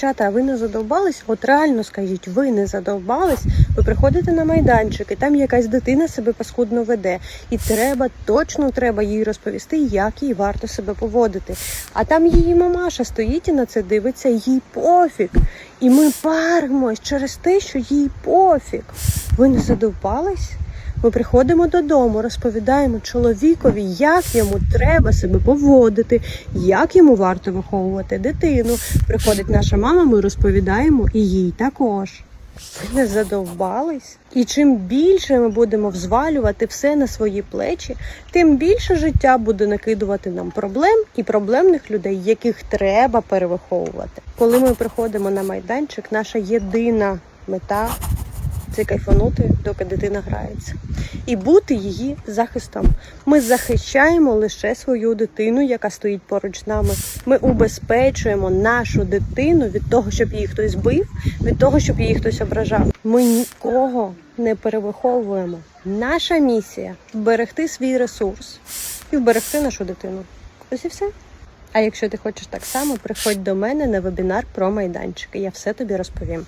Дівчата, а ви не задовбались? От реально скажіть, ви не задовбались? Ви приходите на майданчик, і там якась дитина себе паскудно веде. І треба, точно треба їй розповісти, як їй варто себе поводити. А там її мамаша стоїть і на це дивиться, їй пофіг. І ми паримось через те, що їй пофіг. Ви не задовбались? Ми приходимо додому, розповідаємо чоловікові, як йому треба себе поводити, як йому варто виховувати дитину. Приходить наша мама, ми розповідаємо і їй також. Ви не задовбались? І чим більше ми будемо взвалювати все на свої плечі, тим більше життя буде накидувати нам проблем і проблемних людей, яких треба перевиховувати. Коли ми приходимо на майданчик, наша єдина мета це кайфанути, доки дитина грається, і бути її захистом. Ми захищаємо лише свою дитину, яка стоїть поруч з нами. Ми убезпечуємо нашу дитину від того, щоб її хтось бив, від того, щоб її хтось ображав. Ми нікого не перевиховуємо. Наша місія вберегти свій ресурс і вберегти нашу дитину. Ось і все. А якщо ти хочеш так само, приходь до мене на вебінар про майданчики. Я все тобі розповім.